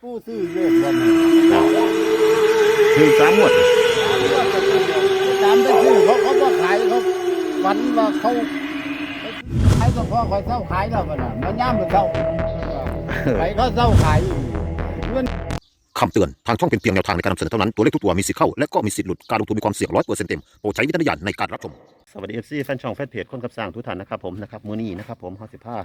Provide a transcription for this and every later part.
ผู้ซื้อเลขวันนี้ถึงสามหมวดตามไปซื้อเขาเขาบ่ขายเขาฝันว่าเขาขายก็พอคอยเศร้าขายแล้วมันน่ะมันย่ามมันเศร้าไปเขาเศร้าขายเงินคำเตือน ทางช่องเป็นเพียงแนวทางในการนำเสนอเท่านั้น ตัวเลขทุกตัวมีสิทธิ์เข้า และก็มีสิทธิ์หลุด การลงทุนมีความเสี่ยงร้อยเปอร์เซ็นต์เต็ม โปรดใช้วิจารณญาณในการรับชม สวัสดีเอฟซีแฟนช่องแฟนเพจคนกับสร้างทุกท่านนะครับผมนะครับมือนี้นะครับผมห้าสิบห้า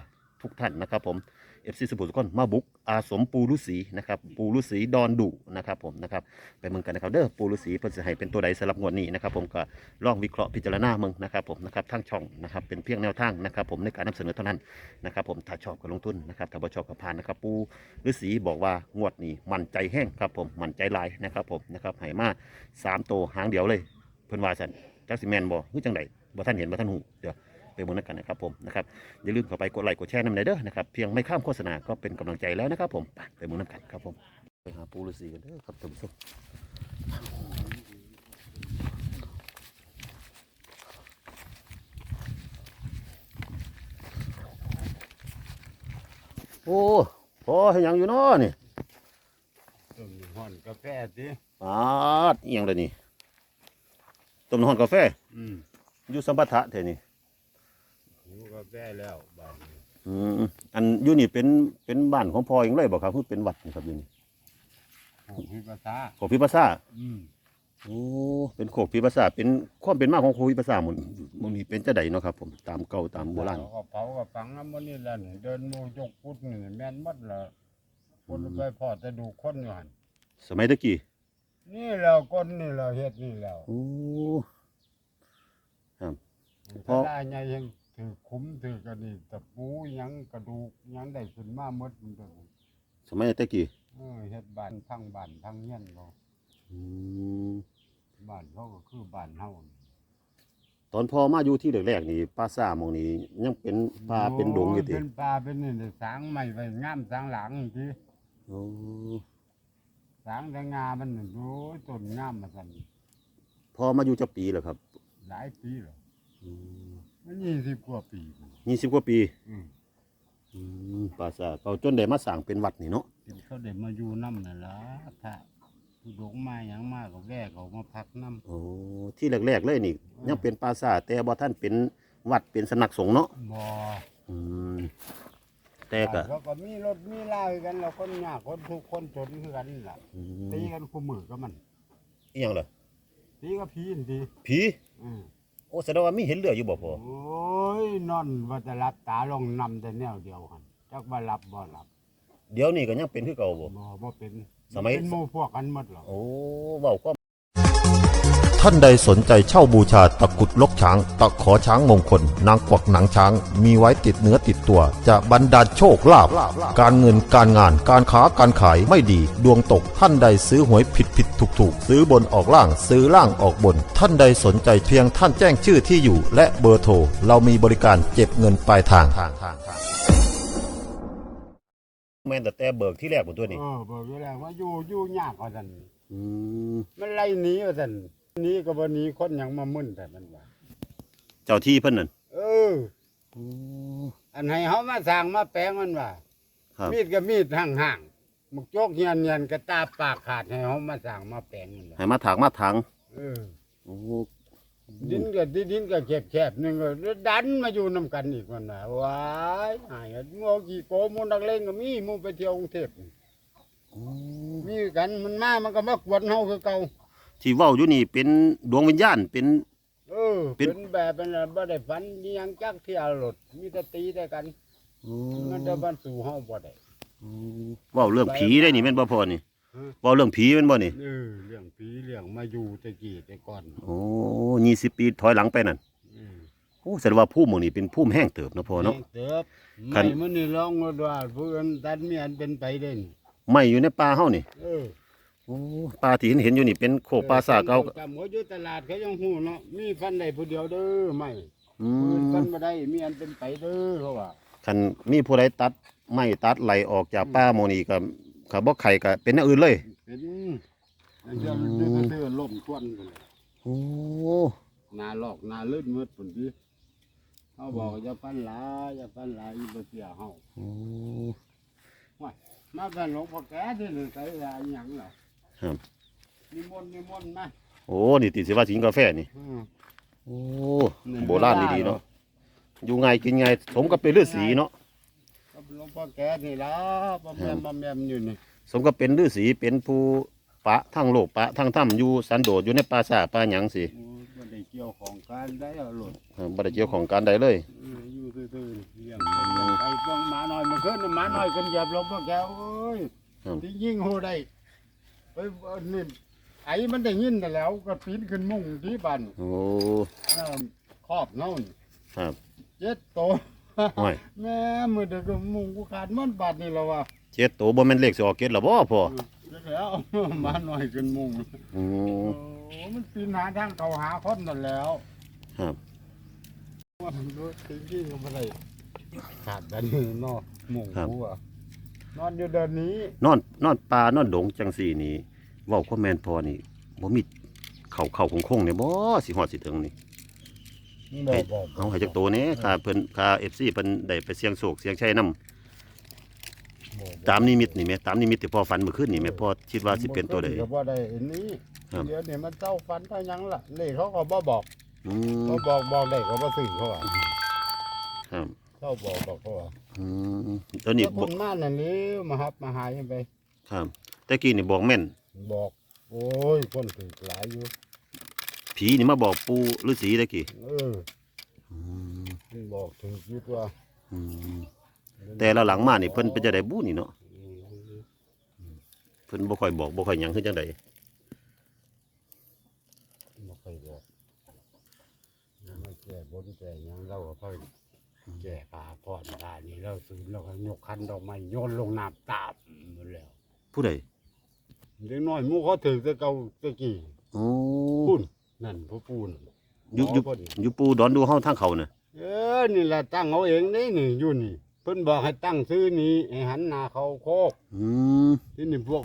ทุกท่านนะครับผม เอฟซีสมุทรสาครมาบุกอาสมปูรุษีนะครับปูรุษีดอนดุนะครับผมนะครับไปเมืองกันนะครับเด้อปูรุษีเพิ่นสิให้เป็นตัวใดสำหรับงวดนี้นะครับผมก็ลองวิเคราะห์พิจารณาเมืองนะครับผมนะครับทางช่องนะครับเป็นเพียงแนวทางนะครับผมในการนำเสนอเท่านั้นนะครับผมถ้าชอบก็ลงทุนนะครับถ้าบ่ชอบก็ผ่านนะครับปูฤาษีบอกว่างวดนี้มั่นใจแห้งครับผมมั่นใจหลายนะครับผมนะครับให้มาสามตัวหางเดียวเลยเพิ่นว่าซั่นจักสิแม่นบ่คือจังไดบ่ท่านเห็นบ่ท่านหูเดี๋ยว ไปเบิ่งนำกันนะครับผมนะครับอย่าลืมเข้าไปกดไลค์กดแชร์นำได้เด้อนะครับเพียงไม่ข้ามโฆษณาก็เป็นกำลังใจแล้วนะครับผมไปไปเบิ่งนำกันครับผมไปหาปูฤาษีกันเด้อครับท่านผู้ชมโอ้พอให้หยังอยู่เนาะนี่ต้มห่อนกาแฟสิปาดอีหยังเลยนี่ต้มน้ำร้อนกาแฟ อืมอยู่สัมปทะเท่นี่ หิวกาแฟแล้วบ้านนี้อืมอันอยู่นี่เป็นเป็นบ้านของพ่อเองเลยบอกครับคือเป็นวัดนี่ครับอยู่นี่โอ้พิภาษาโขกพิภาษาอืมโอ้เป็นโขกพิภาษาเป็นความเป็นมาของโขกพิภาษาหมดมันมีเป็นจะใดเนาะครับ ผมตามเก่าตามโบราณเก็เผาก็ฝังน้ำมันนี่แหละนี่เดินโมจกพุทธนี่แม่นหมัดละคนไปพอจะดูคนอยู่หันสมัยตะกี้นี่แล้วก้นนี่แล้วเฮ็ดนี่แล้วโอ้ถ้าได้ไงยัง ถือคุ้มถือกันนี่ตะปูหยังกระดูกหยังได้ขึ้นมาหมดมันเด้อสมัยตะกี้เออเฮ็ดบ้านทั้งบ้านทั้งเฮียนเขาอืมบ้านเขาก็คือบ้านเฮานี่ตอนพ่อมาอยู่ที่แรกๆนี่ป้าซ่าหมองนี้ยังเป็นป่าเป็นดงอยู่ติเป็นป่าเป็นนี่ได้สร้างใหม่ไว้งามสร้างหลังทีโอ้สร้างแต่งามันนี่โอ้ยต้นงามมาสั่นพ่อมาอยู่จักปีแล้วครับ หลายปีแล้วมั นยี่สิบกว่าปีพุ่นยี่สิบกว่าปีอืมอืมป้าซ่าเขาจนได้มาสร้างเป็นวัดนี่เนาะเป็นเขาได้มาอยู่น้ำนั่นล่ะถ้าผู้ดงมาหยังมากก็แว่เขามาพักน้ำ โอ้ที่แรกๆเลยนี่ ยังเป็นปราสาทแต่บ่ท่านเป็นวัดเป็นสำนักสงฆ์เนาะบ่อืมแต่ก็เขาก็มีรถมีลาคือกันเราคนยากคนทุกข์คนจนคือกันนี่ล่ะอืมตีกันคู่มือก็มัน อีหยังล่ะตีก็พีนทีผี อืม โอ้แสดงว่ามีเห็นเรืออยู่บ่พอโอ้ยนอนว่าจะรับตาลงนำแต่แนวเดียวกันจักว่ารับบ่รับเดี๋ยวนี้ก็ยังเป็นคือเก่าบ่บ่บ่เป็นสมัย เป็นหมู่พวกกันหมดหรอก โอ้เว้าก็ ท่านใดสนใจเช่าบูชาตะกรุดลกช้าง ตะขอช้างมงคล นางกวักหนังช้าง มีไว้ติดเนื้อติดตัว จะบรรดาลโชคลาภการเงินการงานการค้าการขายไม่ดี ดวงตกท่านใดซื้อหวยผิดผิดถูกถูกซื้อบนออกล่างซื้อล่างออกบน ท่านใดสนใจเพียงท่านแจ้งชื่อที่อยู่ และเบอร์โทรเรามีบริการเก็บเงินปลายทางแม่นแต่แต่เบิกที่แรกบ่ตัวนี้ เออบอกอยู่แล้วว่าอยู่อยู่ยากว่าซั่นอืมมันไล่หนีว่าซั่นห นีก็บ่หนีคนหยังมามึนแต่มันว่าเจ้าที่เพิ่นนั่นเอออันให้เฮามาสร้างมาแปลงมันว่า ครับ มีดก็มีดห่างๆมุกโจกเฮียนเฮียนกระตาปากขาดให้เฮามาสร้างมาแปลงมันว่าให้มาถางมาถางเออ โอ้ดินก็ดินก็แคบๆนึงก็ดันมาอยู่นํกันอีกมันว่าว้ายหายงอกี่โกหมูนักเลงก็มีหมูไปเที่ยวกรุงเทพนี่โอ้มีกันมันมามันก็มากวนเฮาคือเก่า ที่เว้าอยู่นี่เป็นดวงวิญญาณเป็น เออ เป็เป็น นแบบเป็นอะไรบ่ได้ฝันอิหยังจักเที่ยวรถมีแต่ตีแต่กันโอ้มันจะบ้านสู่เฮาบ่ได้ เว้าเรื่องผีได้นี่แม่นบ่พอนี่ฮะ เว้าเรื่องผีแม่นบ่นี่เออเรื่องผีเรื่องมาอยู่แต่กี้แต่ก่อนโอ้ยี่สิบปีถอยหลังไปนั่นอืมโอ้แสดงว่าภูมิหมู่นี้เป็นภูมิแห้งเติบเนาะพ่อเนาะแม่งเติบคัไม่นมันนี่ร้องว่าว่าผู้อื่นตัดเมียนเป็นไปเด่นไม่อยู่ในป่าเฮานี่ เออโอ้ป่าที่เห็นเห็นอยู่นี่เป็นโคกป่าสาเก่าตามหัวอยู่ตลาดเขายังฮู้เนาะมีฟันได้ผู้เดียวเด้อไม่อืผู้อื่นฟัมนบ่ได้มีอันเป็นไปเด้อเขาว่าคันมีผู้ใดตัดไม้ตัดไหลออกจากป่าหมู่นี้ก็ก็บ่ไข่ก็เป็นอย่างอื่นเลย เป็นอันเดียวเดือเดือล่มควันไปเลยโอ้นาลอกนาลื่นมืดปุ่นพี่เขาบอกอย่าฟันหลายอย่าฟันหลายอีบ่เสียเฮาโอ้ว้ายมาเป็นหลวงพ่อแก่ที่หนึ่งใส่อะไรหยังเหรอ ครับ นิมนต์นิมนต์มาโอ้ นี่ติสิว่าสิงกาแฟนี่ อืม โอ้นี่โบราณดีๆเนาะ อยู่ไงกินไงสมกับเป็นฤาษีเนาะ กับหลวงพ่อแก่นี่ละบำแยมบำแยมอยู่นี่สมกับเป็นฤาษีเป็นผู้ปะทั้งโลกปะทั้งถ้ำอยู่สันโดษอยู่ในป่าสาป่าหยังสิโอ้ยบ่ได้เกี่ยวของการได้เอาหลุดเออบ่ได้เกี่ยวของการใดเลยเอออยู่ซื่อๆเลี้ยงไปเลี้ยงไปเบิ่งหมาน้อยมันขึ้นน่ะหมาน้อยขึ้นเหยียบหลวงพ่อแก่เอ้ยครับที่ยิงโหได้ ไปเอานี่ไอ้มันได้ยินแต่นแหล้วก็ปีนขึ้นมุ้งที่บ้านโอ้ เอิ่มครอบเนาะครับเจ็ดโตห้อยแม่มือเด็กก็มุงกูขาดมันบาดนี่แล้ววะเจ็ดโตบ่แม่นเลขสิออกเกตละบ่พ่อเด็กแล้วมาหน่อยขึ้นมุงโอ้โอ้มันปีนหาทางเขาหาคนนั่นแล้วครับว่าดูจริงๆก็ไม่ได้ขาดแบบนี้เนาะมุงกูอะ นอนอยู่เดินนี้ นอนนอนป่านอนดงจังซี่นี่เว้าความแม่นพอนี่บ่มีเข้าเข้าคงๆเนี่ยบ่สิฮอดสิถึงนี่บอกบอกเอาให้จักโตแหน่ค่าเพิ่นค่า FC เพิ่นได้ไปเสี่ยงโศกเสี่ยงชัยนํตามนิมิตนี่แหม่ตามนิมิตที่พ่อฝันเมื่อคืนนี่แหม่พ่อคิดว่าสิเป็นตัวใดก็บ่ได้อันนี้ครับเดี๋ยวนี้มันเจ้าฟันเท่ายังล่ะเลขเขาก็บ่บอกอืมเขาบอกบอกเลขเขาบ่ซื้อเขาอะครับ เขาบอกบอกเขาอะอืมตัวนี้แล้วบคอกนมานั่นนี่มาหับมาหายไป ครับแต่กี้นี่บอกแม่น บอก โอ้ยคนถือหลายอยู่ ผีนี่มาบอกปู่ฤาษีตะกี้เอออืมมันบอกถืออยู่ตัวอืมแต่ละหลังมานี่เพิ่นเป็นจังไดบูนี่เนาะอืมเพิ่นบ่ค่อยบอกบ่ค่อยหยังคือจังไดบ่เคยบอกมาแก่บนแก่หยังเราก็ค่อย แก่ปลาพอดได้นี่เราซื้อเราก็ยกคันดอกไม้โยนลงน้ำตาบหมดแล้วผู้ใดเด็กน้อยหมู่เขาถือแตะเก่าแตะกี้โอ้ปูนนั่นพ่อปูนอยู่อยู่หมอเพิ่นอยู่ปู่ดอนดูเฮาทางเขาน่ะเออนี่แหละตั้งเอาเองนี่นี่อยู่นี่เพิ่นบอกให้ตั้งซื้อนี้ให้หันหน้าเขาโคกอืมที่นี่พวก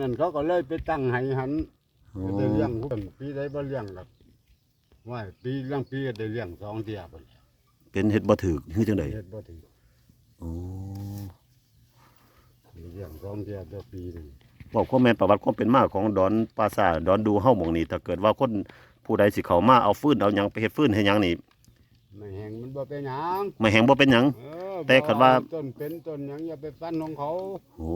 นั่นเขาก็เลยไปตั้งให้หันโอ้ก็ได้เลี้ยงพวกนั้นปีใดบ่เลี้ยงหรอกว่าปีเลี้ยงปีก็ได้เลี้ยงสองเดียบด เป็นเฮ็ดบ่ถูกคือจังไดเฮ็ดบ่ถึงโอ้เลี้ยงสองเดียต่อปีหนึงบอกความแม่นประวัติความเป็นมาของดอนปราสาทดอนดูเฮาหม่องนี้ถ้าเกิดว่าคนผู้ใดสิเข้ามาเอาฟืนเอาหยังไปเฮ็ดฟืนเฮ็ดหยังนี่ไม่แห้งมันบ่เป็นหยังไม่แหงบ่เป็นหยัง เออแต่คันว่าบ่ต้นเป็นต้นหยังอย่าไปฟันของเขาโอ้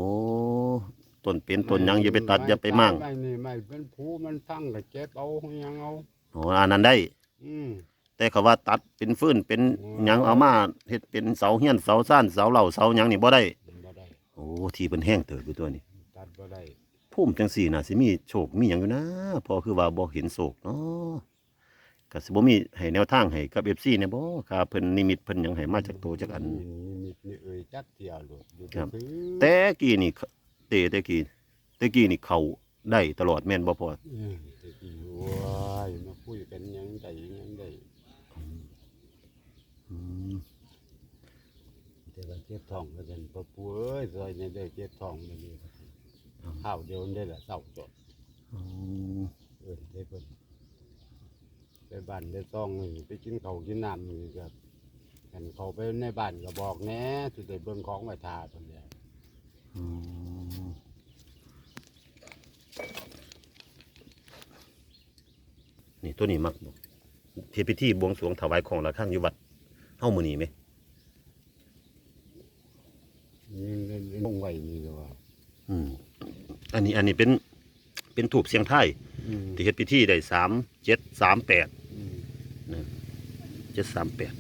ต้นเป็นต้นหยังอย่าไปตัดอย่าไปมั่งไม่นี่ไม่เป็นผูมันพังก็เจ็บเอาหยังเอา โอ้อันนั้นได้ อืม แต่เขาว่าตัดเป็นฟืนเป็นหยังเอามาเฮ็ดเป็นเสาเฮียนเสาซ่านเสาเหล่าเสาหยังนี่บ่ได้ บ่ได้โอ้ที่เพิ่นแห้งเติบอยู่ตัวนี้ตัดบ่ได้พุ่มจังสี่น่ะสิมีโชคมีหยังอยู่นะพอคือว่าบ่เห็นโศกเนาะก็สิบ่มีให้แนวทางให้กับ FC เนี่ยบ่ครับเพิ่นนิมิตเพิ่นหยังให้มาจากโตจากอันนี่นิมิตนี่เอ่ยจักเที่ยวโลดอยู่ครับ ซื่อแต่กี้นี่เตแต่กี้แต่กี้นี่เขาได้ตลอดแม่นบ่พอ เออตะกี้โอ้ยมาคุยกันหยังได้หยังได้ อืม แต่ว่าเจ็บท้องก็ซั่นพ่อปู่เอ้ยซอยในเด้อเจ็บท้องมื้อนี้ข้าวเดียวนี่แหละเศร้าจดอืมเอิ้นได้เพิ่นไปบ้านได้ต้องนี่ไปกินข้าวกินน้ำนี่ก็กันเขาไปในบ้านก็บอกแหน่สิได้เบิ่งของไว้ทาเพิ่นแหล้วอืมนี่ตัวนี้มักบ่เทพิธีบวงสรวงถวายของระฆังอยู่วัดเฮามื้อนี้ไหม นี่นี่ ลงไว้นี่ก็ว่าอืมอันนี้อันนี้เป็นเป็นถูกเสียงไทายอืมที่เฮ็ดพิธีได้สามเจ็ดสามแปดอืมเจ็ดสามแปด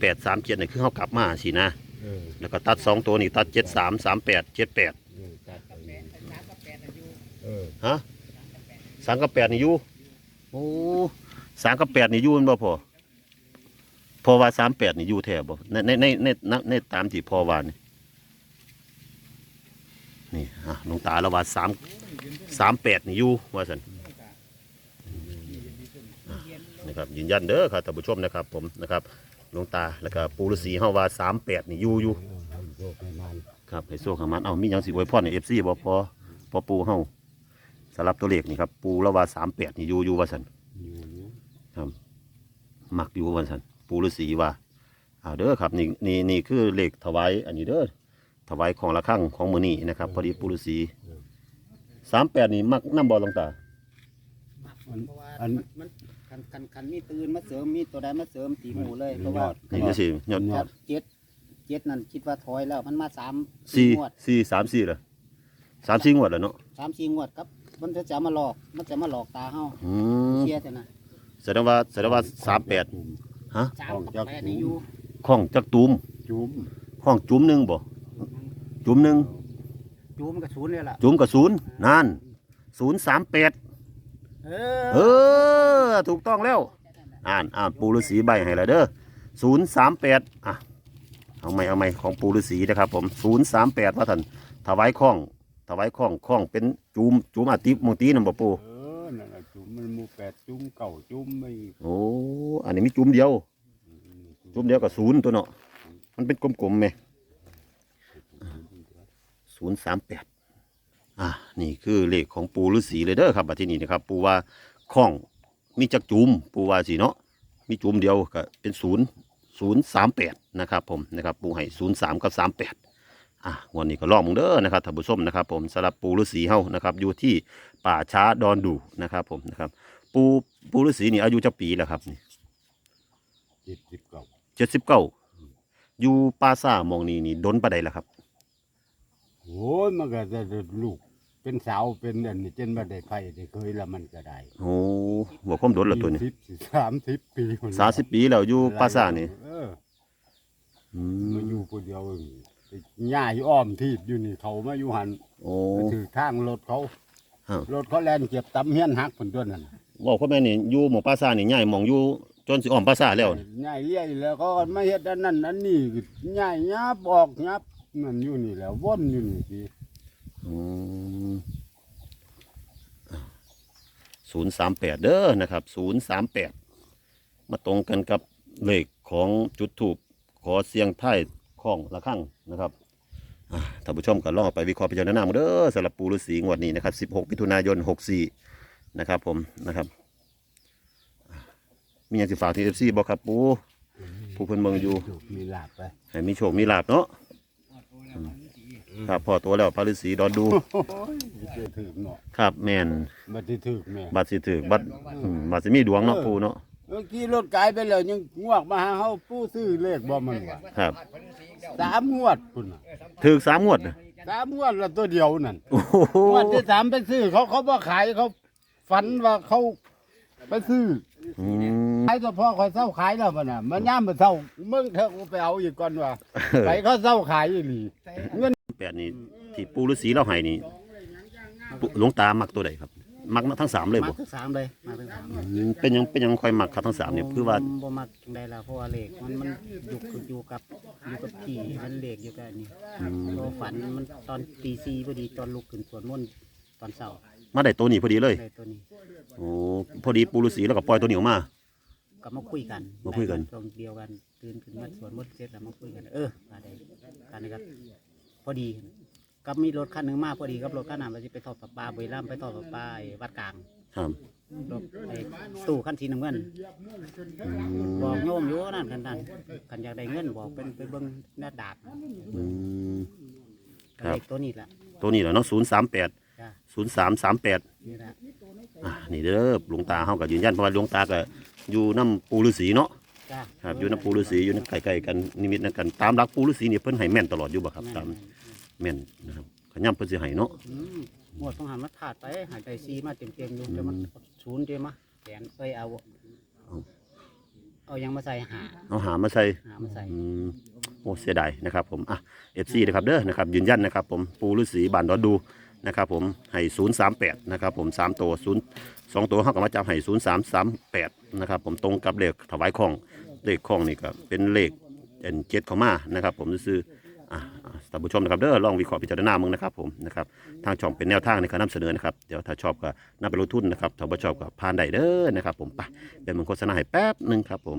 แปดสามเจ็ดนี่คือเขากลับมาสินะ เออแล้วก็ตัดสองตัวนี่ตัดเจ็ดสามสามแปดเจ็ดแปดเออจัดไปนี่เออฮะสามกับแปดนี่อยู่โอ้สามกับแปดนี่อยู่แมันบ่พอพอว่าสามแปดนี่อยู่แท้บ่ในในในในในในตามที่พอว่านี่ นี่ฮะหลวงตาละว่าสามสามแปดนี่อยู่ว่าสันนะครับยืนยันเด้อครับท่านผู้ชมนะครับ ผมนะครับหลวงตาแล้วก็ปูฤาษีเฮาว่า38นี่อยู่อยู่ครับให้โซ่ขามันเอามีหยังสิอวยพรใน FC บ่พอพอปูเฮาสำหรับตัวเลขนี่ครับ ปูล้วว่า38นี่อยู่อยู่ว่าซั่นอยู่มักอยู่ว่าซั่นปูฤาษีว่าเอาเด้อครับนี่นี่นี่คือเลขถวายอันนี้เด้อ ถวายของละข้างของมือนี้นะครับ พอดีปูฤาษีสามแปดนี่มักน้ำบอลลงตาอันเพราะว่าอัน มันคันคันคันมีตื่นมาเสริมมีตัวใดมาเสริมตีหมูเลยเพราะว่านี่ก็สิยอดยคอรัดบเจ็ดเจ็ดนั่นคิดว่าถอยแล้วมันมาสามสี่งวดสี่สามสี่เหรอสามสี่งวดแล้วเนาะสามสี่งวดครับ มันจะจะมาหลอกมันจะมาหลอกตาเฮาอืมเชียร์เถอะนะแสดงว่าแสดงว่าสามแปด ฮะ สามกับแปดนี่อยู่ข้องจักตูมจุ่มข้องจุ้มหนึ่งบ่ จุ้มหนึ่งจูมกับศูนย์เลยล่ะจุ้มกับศูนย์นั่นศูนย์สามแปดเอเอออ ถูกต้องแล้ว อ่านอ่านปูฤาษีใบให้แล้วเด้อศูนย์สามแปดอะ เอาไหมเอาไหมของปูฤาษีนะครับผมศูนย์สามแปดว่าท่านถวายข้องถวายข้องข้องเป็นจุมจุมอาติมงตีนำบ่ปูเออนั่นน่ะจุ่มมันหมูแปดจุ่มเก่าจุ่มไม่โอ้อันนี้มีจุมเดียว จุมเดียวกับศูนย์ตัวเนาะมันเป็นกลมๆไหม ศูนย์สามแปดอะนี่คือเลขของปูฤาษีเลยเด้อครับบัดที่นี่นะครับ ปูว่าข้องมีจักจุมปูว่าสิเนาะมีจุมเดียวก็เป็นศูนย์ศูนย์สามแปดนะครับผมนะครับปูให้ศูนย์สามกับสามแปดอะงวันนี้ก็ลองมึงเด้อนะครับท่านผู้ชมนะครับ ผมสำหรับปูฤาษีเฮานะครับอยู่ที่ป่าช้าดอนดูนะครับผมนะครับ ปูปูฤาษีนี่อายุจักปีแล้วครับนี่เจ็ดสิบเก่าเจ็ดสิบเก้าอยู่ป่าซ่ามองนี่นี่ดนปะใดล่ะครับ โอ้ยมันก็จะลูก เป็นสาวเป็นอันนี้เจนมาได้ไผ่ได้เคยละมันก็ได้โอ้หัวความดนละตัวนี้สิบสามสิบปีคนสาสิบปีแล้วอยู่ป่าซ่านี่เอออืมามอยู่คนเดียวเองไปย่าอยู่อ้อมที่อยู่นี่เขามาอยู่หันโอ้ ไปถือทางรถเขาฮะ รถเขาแล่นเก็บตำเฮียนหักผลตัวนั้นบอกพ่อแม่นี่อยู่หมองป่าซ่านี่ใหญ่หมองอยู่จนสิอ้อมป่าซ่าแล้วนี่ ย่ายเลี้ยแล้วก็ไม่เฮ็ดอันนั้นอันนี้ย่ายยับออกยับ นั่นอยู่นี่แหล้ววนอยู่นี่สิศูนย์สามแปดเด้อนะครับศูนย์สามแปดมาตรงกันกับเลขของจุดถูกขอเสียงไทายของละข้างนะครับอ่าท่านผู้ชมก็ลองเอาไปวิเคราะห์พิจารณาเด้อสำหรับปูฤาษีงวดนี้นะครับ16มิถุนายน 64 นะครับผมนะครับอ่ามีอย่างสิฝากทีเอฟซีบอกครับปูผู้เพิ่นเมืองอยู่ ถูกมีลาบไป ให้มีโชคมีลาบเนาะอืม ครับพอตัวแล้วพระฤาษีดอนดูโอ้ยจะถึกเนาะครับแมนบัดที่ถึกแม่บัตรสิถือบัตรอืมบัตรสิมีดวงเนาะปูเนาะเมื่อกี้รถไกลไปแล้วยังงวกมาหาเฮาผู้ซื้อเลขบ่มันว่าครับสามงวดพุ่นน่ะถือสามงวดน่ะสามงวดละตัวเดียวนั่น โอ้โหงวดที่สามไปซื้อเขาเขาบ่ขายเขาฝันว่าเขาไปซื้ออืม ขายเฉพาะคอยเศร้าขายแล้วมันน่ะ มันย่ามมันเศร้ามึงเถอะกูไปเอาอีกก่อนว่าไปเขาเศร้าขายอีหลีเงินแปดนี่ที่ปูฤาษีเราให้นี่ปู่หลวงตามักตัวใดครับ มักทั้งสามเลยมาบ่ทั้งสามเลยมาทั้งสามอืมเป็นหยังเป็นหยังคอยมักครับทั้งสามเนี่ยคือว่าบ่บ่มักจังไดล่ะเพราะว่าเลขมันมันอยู่อยู่กับอยู่กับที่มันเลขอยู่กับนี่อืมเราฝันมันตอนตีสี่พอดีตอนลุกขึ้นสวดมนต์ตอนเช้ามาได้ตัวนี้พอดีเลยได้ตัวนี้โอ้พอดีปูฤาษีแล้วก็ปล่อยตัวนี้ออกมา ก็มาคุยกันมาคุยกัน ตรงเดียวกันตื่นขึ้นมาสวดมนต์เสร็จแล้วมาคุยกัน เออมาได้การนี้ก็พอดีก็มีรถคันหนึ่งมาพอดีกับรถคันนั้นเราจะไปทอดปลาปลาบุรีรัมย์ไปทอดปลาปลาไอ้วัดกลางครับรถไอ้ตู้คันสีน้ำเงิน อืมบอกโยมอยู่นั่นกันนั่นกันอยากได้เงินบอกเป็นไปเบิ้งหน้าดาบอืม ครับ เลขตัวนี้แหละตัวนี้แหละเนาะศูนย์สามแปดจ้าศูนย์สามสามแปดนี่แหละอ่านี่เด้อหลวงตาเฮาก็ยืนยันเพราะว่าหลวงตาก็ อยู่น้ำปูฤาษีเนาะจ้าครับอยู่น้ำปูฤาษีอยู่น้ำไก่ๆกันนิมิตนั่นกันตามหลักปูฤาษีนี่เพิ่นให้แม่นตลอดอยู่บ่ครับตามแม่นนะครับขย้ำเพิ่นสิให้เนาะ อืมหมวดต้องหันมาถาดไปหายใจซีมาเต็มเต็มๆอยู่จะมันศูนย์เต็มมาแขนเอ้ยเอา เอายังมาใส่หาเอาหามาใส่ หามาใส่ อืมโอ้เสียดายนะครับผมอะ FC นะครับเด้อนะครับยืนยันนะครับผมปูฤาษีบานดอดดู นะครับผมให้038นะครับผม3ตัว0 2ตัวเฮาก็มาจับให้0338นะครับผมตรงกับเลขถวายของเลขของนี่ก็เป็นเลขเอ็นเจ็ดข้ามานะครับผมซื้อๆอ่อะท่านผู้ชมนะครับเด้อลองวิเคราะห์พิจารณามึงนะครับผมนะครับทางช่องเป็นแนวทางในการนำเสนอนะครับเดี๋ยวถ้าชอบก็นำไปลงทุนนะครับถ้าบ่ชอบก็ผ่านได้เด้อนะครับผมไปเดี๋ยวมึงโฆษณาให้แป๊บหนึ่งครับผม